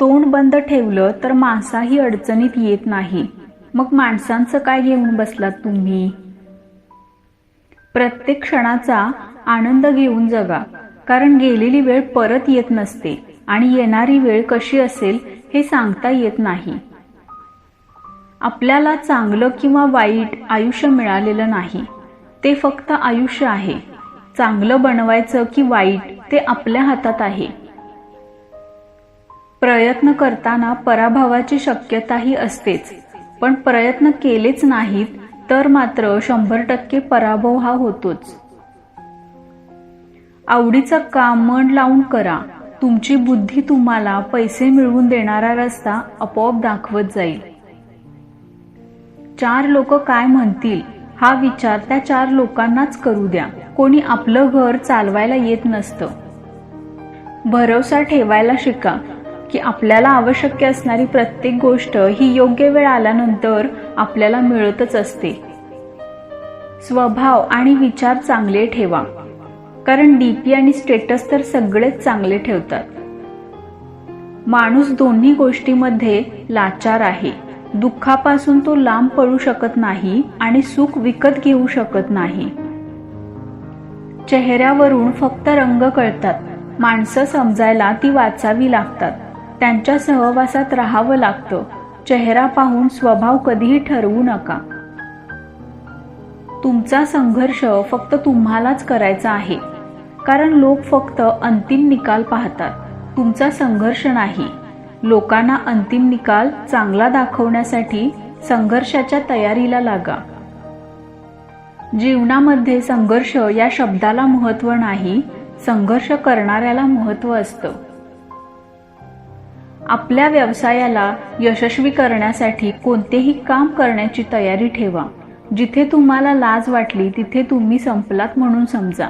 तोंड बंद ठेवलं तर माणसाही अडचणीत येत नाही. मग माणसांचं काय घेऊन बसलात तुम्ही? प्रत्येक क्षणाचा आनंद घेऊन जगा कारण गेलेली वेळ परत येत नसते आणि येणारी वेळ कशी असेल हे सांगता येत नाही. आपल्याला चांगलं किंवा वाईट आयुष्य मिळालेलं नाही. ते फक्त आयुष्य आहे. चांगलं बनवायचं की वाईट ते आपल्या हातात आहे. प्रयत्न करताना पराभवाची शक्यताही असतेच. पण प्रयत्न केलेच नाहीत तर मात्र शंभर टक्के पराभव हा होतोच. आवडीचं काम मन लावून करा. तुमची बुद्धी तुम्हाला पैसे मिळवून देणारा रस्ता आपोआप दाखवत जाईल. चार लोक काय म्हणतील? हा विचार त्या चार लोकांनाच करू द्या. कोणी आपलं घर चालवायला येत नसतं. भरोसा ठेवायला शिका. की आपल्याला आवश्यक असणारी प्रत्येक गोष्ट ही योग्य वेळ आल्यानंतर आपल्याला मिळतच असते. स्वभाव आणि विचार चांगले ठेवा. कारण डीपी आणि स्टेटस तर सगळेच चांगले ठेवतात. माणूस दोन्ही गोष्टीमध्ये लाचार आहे. दुःखापासून तो लांब पडू शकत नाही आणि सुख विकत घेऊ शकत नाही. चेहऱ्यावरून फक्त रंग कळतात. माणसं समजायला ती वाचावी लागतात. त्यांच्या सहवासात राहावं लागतं. चेहरा पाहून स्वभाव कधीही ठरवू नका. तुमचा संघर्ष फक्त तुम्हालाच करायचा आहे. कारण लोक फक्त अंतिम निकाल पाहतात. तुमचा संघर्ष नाही. लोकांना अंतिम निकाल चांगला दाखवण्यासाठी संघर्षाच्या तयारीला लागा. जीवनामध्ये संघर्ष या शब्दाला महत्त्व नाही संघर्ष करणाऱ्याला महत्त्व असतं. आपल्या व्यवसायाला यशस्वी करण्यासाठी कोणतेही काम करण्याची तयारी ठेवा. जिथे तुम्हाला लाज वाटली तिथे तुम्ही संपलात म्हणून समजा.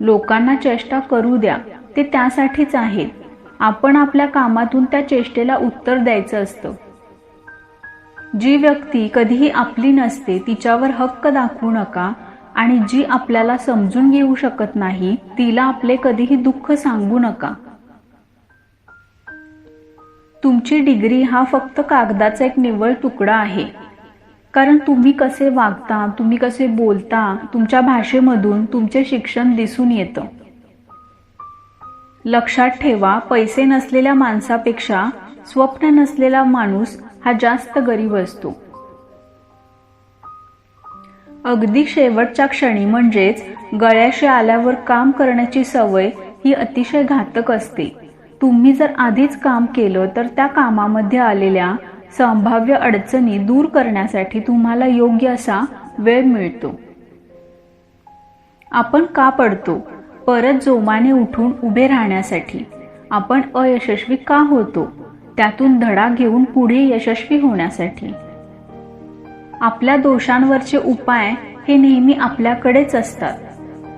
लोकांना चेष्टा करू द्या ते त्यासाठीच आहेत. आपण आपल्या कामातून त्या चेष्टेला उत्तर द्यायचं असतं. जी व्यक्ती कधीही आपली नसते तिच्यावर हक्क दाखवू नका आणि जी आपल्याला समजून घेऊ शकत नाही तिला आपले कधीही दुःख सांगू नका. तुमची डिग्री हा फक्त कागदाचा एक निव्वळ तुकडा आहे. कारण तुम्ही कसे वागता तुम्ही कसे बोलता तुमच्या भाषेमधून तुमचे शिक्षण दिसून येतं. लक्षात ठेवा पैसे नसलेल्या माणसापेक्षा स्वप्न नसलेला माणूस हा जास्त गरीब असतो. अगदी शेवटच्या क्षणी म्हणजेच गळ्याशी आल्यावर काम करण्याची सवय ही अतिशय घातक असते. तुम्ही जर आधीच काम केलं तर त्या कामामध्ये आलेल्या संभाव्य अडचणी दूर करण्यासाठी तुम्हाला योग्य असा वेळ मिळतो. आपण का पडतो? परत जोमाने उठून उभे राहण्यासाठी. आपण अयशस्वी का होतो? त्यातून धडा घेऊन पुढे यशस्वी होण्यासाठी. आपल्या दोषांवरचे उपाय हे नेहमी आपल्याकडेच असतात.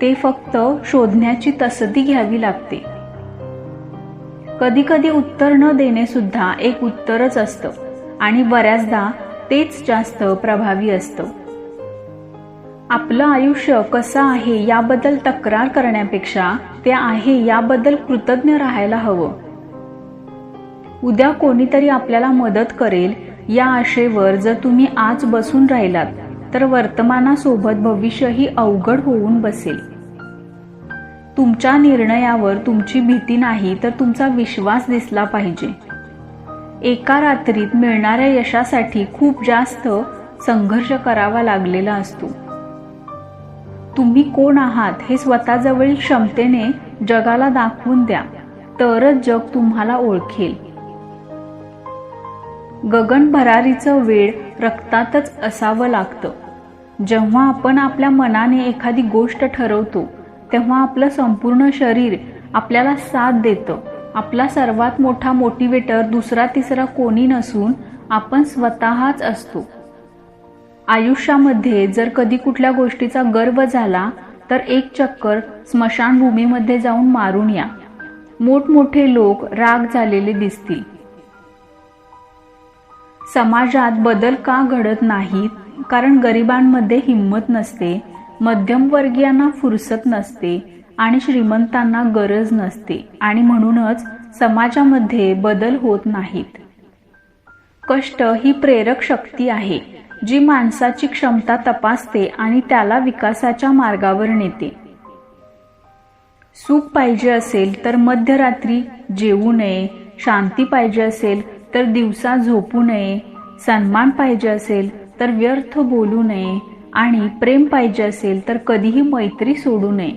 ते फक्त शोधण्याची तसदी घ्यावी लागते. कधी कधी उत्तर न देणे सुद्धा एक उत्तरच असतं. आणि बऱ्याचदा तेच जास्त प्रभावी असतं. आपलं आयुष्य कसं आहे याबद्दल तक्रार करण्यापेक्षा ते आहे याबद्दल कृतज्ञ राहायला हवं. उद्या कोणीतरी आपल्याला मदत करेल या आशेवर जर तुम्ही आज बसून राहिलात तर वर्तमानासोबत भविष्यही अवघड होऊन बसेल. तुमच्या निर्णयावर तुमची भीती नाही तर तुमचा विश्वास दिसला पाहिजे. एका रात्रीत मिळणाऱ्या यशासाठी खूप जास्त संघर्ष करावा लागलेला असतो. तुम्ही कोण आहात हे स्वतःजवळील क्षमतेने जगाला दाखवून द्या तरच जग तुम्हाला ओळखेल. गगन भरारीचं वेळ रक्तातच असावं लागतं. जेव्हा आपण आपल्या मनाने एखादी गोष्ट ठरवतो तेव्हा आपलं संपूर्ण शरीर आपल्याला साथ देतं. आपला सर्वात मोठा मोटिवेटर दुसरा तिसरा कोणी नसून आपण स्वतःच असतो. आयुष्यामध्ये जर कधी कुठल्या गोष्टीचा गर्व झाला तर एक चक्कर स्मशानभूमीमध्ये जाऊन मारून या. मोठमोठे लोक राग झालेले दिसतील. समाजात बदल का घडत नाहीत? कारण गरिबांमध्ये हिंमत नसते. मध्यमवर्गीयांना फुरसत नसते आणि श्रीमंतांना गरज नसते आणि म्हणूनच समाजामध्ये बदल होत नाहीत. कष्ट ही प्रेरक शक्ती आहे जी माणसाची क्षमता तपासते आणि त्याला विकासाच्या मार्गावर नेते. सुख पाहिजे असेल तर मध्यरात्री जेवू नये शांती पाहिजे असेल तर दिवसा झोपू नये सन्मान पाहिजे असेल तर व्यर्थ बोलू नये आणि प्रेम पाहिजे असेल तर कधीही मैत्री सोडू नये.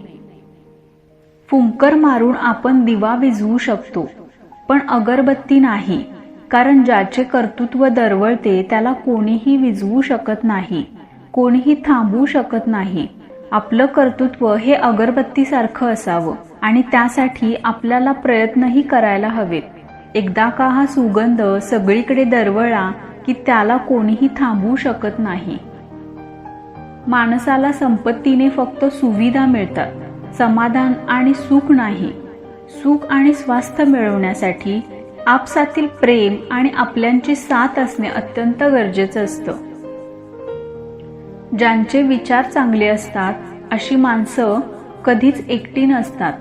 फुंकर मारून आपण दिवा विझवू शकतो पण अगरबत्ती नाही कारण ज्याचे कर्तृत्व दरवळते त्याला कोणीही विझवू शकत नाही कोणीही थांबवू शकत नाही. आपलं कर्तृत्व हे अगरबत्तीसारखं असावं आणि त्यासाठी आपल्याला प्रयत्नही करायला हवेत. एकदा का हा सुगंध सगळीकडे दरवळला की त्याला कोणीही थांबवू शकत नाही. माणसाला संपत्तीने फक्त सुविधा मिळतात. समाधान आणि सुख नाही. सुख आणि स्वास्थ्य मिळवण्यासाठी आपसातील प्रेम आणि आपल्यांची साथ असणे अत्यंत गरजेचं असतं. ज्यांचे विचार चांगले असतात अशी माणसं कधीच एकटी नसतात.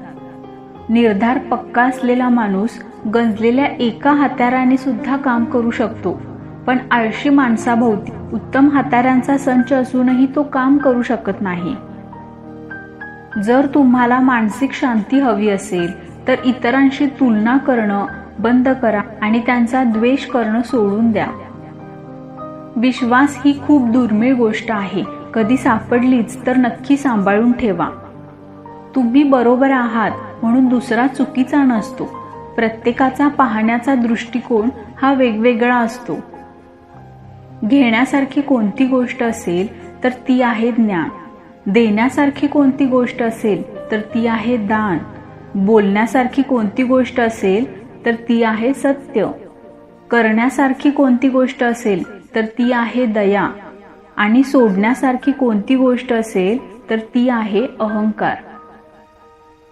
निर्धार पक्का असलेला माणूस गंजलेल्या एका हात्याराने सुद्धा काम करू शकतो पण आळशी माणसाभोवती उत्तम हाताऱ्यांचा संच असूनही तो काम करू शकत नाही. जर तुम्हाला मानसिक शांती हवी असेल तर इतरांशी तुलना करणं बंद करा आणि त्यांचा द्वेष करणं सोडून द्या. विश्वास ही खूप दुर्मिळ गोष्ट आहे. कधी सापडलीच तर नक्की सांभाळून ठेवा. तुम्ही बरोबर आहात म्हणून दुसरा चुकीचा नसतो. प्रत्येकाचा पाहण्याचा दृष्टिकोन हा वेगवेगळा असतो. घेण्यासारखी कोणती गोष्ट असेल तर ती आहे ज्ञान. देण्यासारखी कोणती गोष्ट असेल तर ती आहे दान. बोलण्यासारखी कोणती गोष्ट असेल तर ती आहे सत्य. करण्यासारखी कोणती गोष्ट असेल तर ती आहे दया. आणि सोडण्यासारखी कोणती गोष्ट असेल तर ती आहे अहंकार.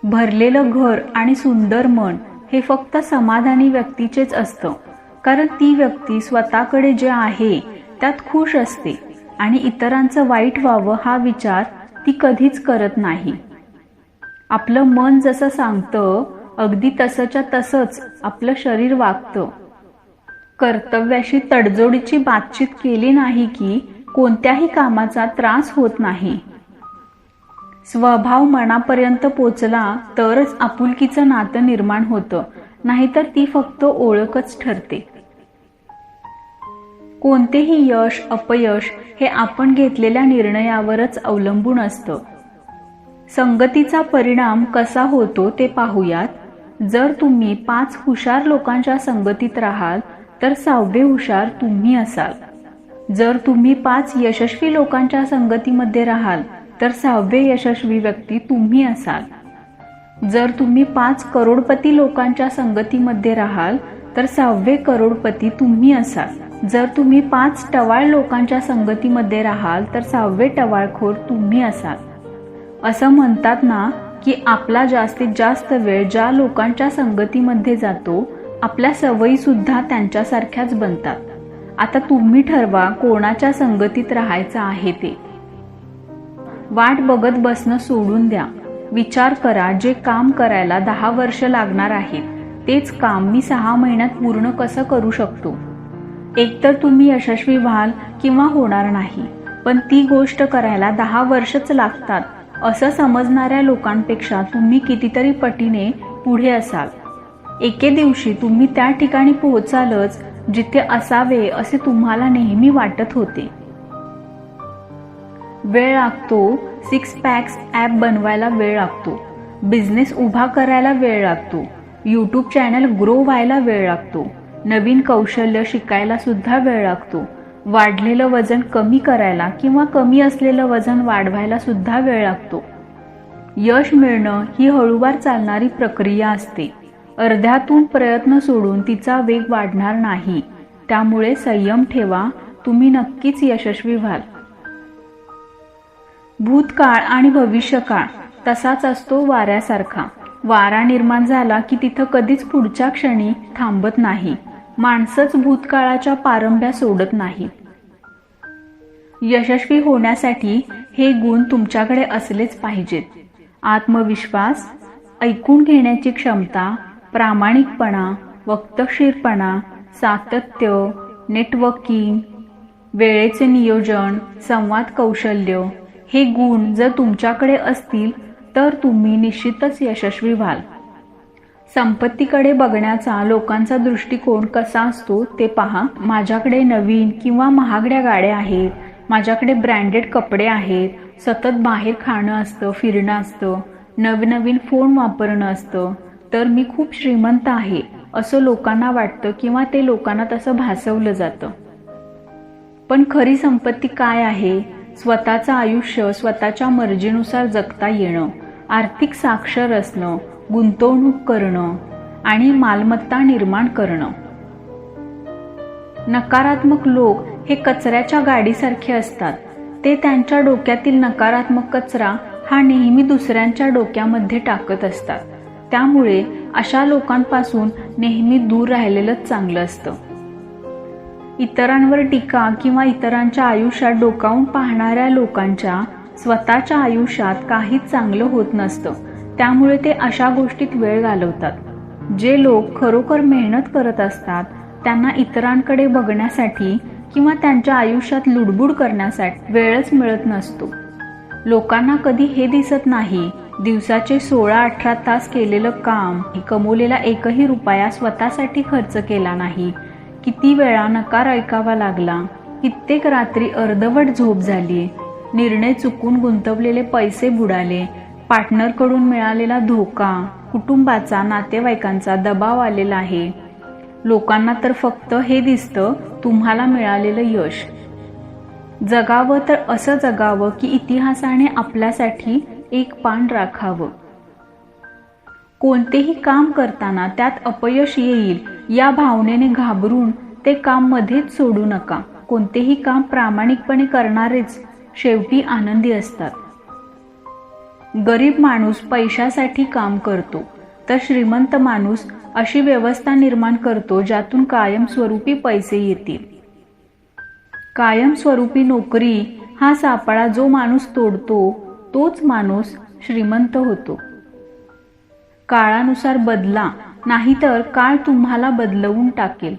भरलेलं घर आणि सुंदर मन हे फक्त समाधानी व्यक्तीचेच असतं. कारण ती व्यक्ती स्वतःकडे जे आहे त्यात खुश असते आणि इतरांचं वाईट व्हावं हा विचार ती कधीच करत नाही. आपलं मन जसं सांगतं अगदी तसंच्या तसंच आपलं शरीर वागतं. कर्तव्याशी तडजोडीची बातचीत केली नाही की कोणत्याही कामाचा त्रास होत नाही. स्वभाव मनापर्यंत पोचला तरच आपुलकीचं नातं निर्माण होतं नाहीतर ती फक्त ओळखच ठरते. कोणतेही यश अपयश हे आपण घेतलेल्या निर्णयावरच अवलंबून असतं. संगतीचा परिणाम कसा होतो ते पाहूयात. जर तुम्ही पाच हुशार लोकांच्या संगतीत राहाल तर सहावे हुशार तुम्ही असाल. जर तुम्ही पाच यशस्वी लोकांच्या संगतीमध्ये राहाल तर सहावे यशस्वी व्यक्ती तुम्ही असाल. जर तुम्ही पाच करोडपती लोकांच्या संगतीमध्ये राहाल तर सहावे करोडपती तुम्ही असाल. जर तुम्ही पाच टवाळ लोकांच्या संगतीमध्ये राहाल तर सहावे टवाळखोर तुम्ही असाल. असं म्हणतात ना की आपला जास्तीत जास्त वेळ ज्या लोकांच्या संगतीमध्ये जातो आपल्या सवयी सुद्धा त्यांच्यासारख्याच बनतात. आता तुम्ही ठरवा कोणाच्या संगतीत राहायचं आहे ते. वाट बघत बसणं सोडून द्या. विचार करा जे काम करायला दहा वर्ष लागणार आहेत तेच काम मी सहा महिन्यात पूर्ण कसं करू शकतो? एकतर तुम्ही यशस्वी व्हाल किंवा होणार नाही पण ती गोष्ट करायला दहा वर्षच लागतात असं समजणाऱ्या लोकांपेक्षा तुम्ही कितीतरी पटीने पुढे असाल. एके दिवशी तुम्ही त्या ठिकाणी पोहोचालच जिथे असावे असे तुम्हाला नेहमी वाटत होते. वेळ लागतो सिक्स पॅक्स ॲप बनवायला वेळ लागतो बिझनेस उभा करायला वेळ लागतो यूट्यूब चॅनल ग्रो व्हायला वेळ लागतो. नवीन कौशल्य शिकायला सुद्धा वेळ लागतो. वाढलेलं वजन कमी करायला किंवा कमी असलेलं वजन वाढवायला सुद्धा वेळ लागतो. यश मिळणं ही हळूवार चालणारी प्रक्रिया असते. अर्ध्यातून प्रयत्न सोडून तिचा वेग वाढणार नाही. त्यामुळे संयम ठेवा तुम्ही नक्कीच यशस्वी व्हाल. भूतकाळ आणि भविष्यकाळ तसाच असतो वाऱ्यासारखा. वारा निर्माण झाला की तिथं कधीच पुढच्या क्षणी थांबत नाही. माणसंच भूतकाळाच्या पारंब्या सोडत नाहीत. यशस्वी होण्यासाठी हे गुण तुमच्याकडे असलेच पाहिजेत. आत्मविश्वास ऐकून घेण्याची क्षमता प्रामाणिकपणा वक्तशीरपणा सातत्य नेटवर्किंग वेळेचे नियोजन संवाद कौशल्य हे गुण जर तुमच्याकडे असतील तर तुम्ही निश्चितच यशस्वी व्हाल. संपत्तीकडे बघण्याचा लोकांचा दृष्टिकोन कसा असतो ते पहा. माझ्याकडे नवीन किंवा महागड्या गाड्या आहेत. माझ्याकडे ब्रँडेड कपडे आहेत. सतत बाहेर खाणं असतं फिरणं असतं. नवनवीन फोन वापरणं असतं. तर मी खूप श्रीमंत आहे असं लोकांना वाटतं किंवा ते लोकांना तसं भासवलं जातं. पण खरी संपत्ती काय आहे? स्वतःचं आयुष्य स्वतःच्या मर्जीनुसार जगता येणं आर्थिक साक्षर असणं गुंतवणूक करणं आणि मालमत्ता निर्माण करणं. नकारात्मक लोक हे कचऱ्याच्या गाडीसारखे असतात. ते त्यांच्या डोक्यातील नकारात्मक कचरा हा नेहमी दुसऱ्यांच्या डोक्यामध्ये टाकत असतात. त्यामुळे अशा लोकांपासून नेहमी दूर राहिलेलंच चांगलं असतं. इतरांवर टीका किंवा इतरांच्या आयुष्यात डोकावून पाहणाऱ्या लोकांच्या स्वतःच्या आयुष्यात काहीच चांगलं होत नसतं. त्यामुळे ते अशा गोष्टीत वेळ घालवतात. जे लोक खरोखर मेहनत करत असतात त्यांना इतरांकडे बघण्यासाठी किंवा त्यांच्या आयुष्यात लुडबुड करण्यासाठी वेळच मिळत नसतो. लोकांना कधी हे दिसत नाही दिवसाचे सोळा अठरा तास केलेलं काम कमवलेला एकही रुपया स्वतःसाठी खर्च केला नाही. किती वेळा नकार ऐकावा लागला. कित्येक रात्री अर्धवट झोप झाली. निर्णय चुकून गुंतवलेले पैसे बुडाले. पार्टनरकडून मिळालेला धोका कुटुंबाचा नातेवाईकांचा दबाव आलेला आहे. लोकांना तर फक्त हे दिसतं तुम्हाला मिळालेलं यश. जगावं तर असं जगावं की इतिहासाने आपल्यासाठी एक पान राखावं. कोणतेही काम करताना त्यात अपयश येईल या भावनेने घाबरून ते काम मध्येच सोडू नका. कोणतेही काम प्रामाणिकपणे करणारेच शेवटी आनंदी असतात. गरीब माणूस पैशासाठी काम करतो. तर श्रीमंत माणूस अशी व्यवस्था निर्माण करतो ज्यातून कायमस्वरूपी पैसे येतील. कायमस्वरूपी नोकरी हा सापळा जो माणूस तोडतो तोच माणूस श्रीमंत होतो. काळानुसार बदला नाहीतर काळ तुम्हाला बदलवून टाकेल.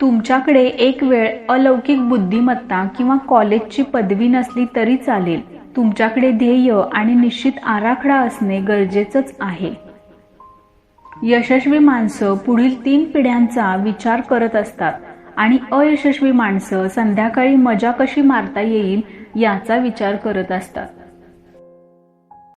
तुमच्याकडे एक वेळ अलौकिक बुद्धिमत्ता किंवा कॉलेजची पदवी नसली तरी चालेल. तुमच्याकडे ध्येय आणि निश्चित आराखडा असणे गरजेचंच आहे. यशस्वी माणसं पुढील तीन पिढ्यांचा विचार करत असतात आणि अयशस्वी माणसं संध्याकाळी मजा कशी मारता येईल याचा विचार करत असतात.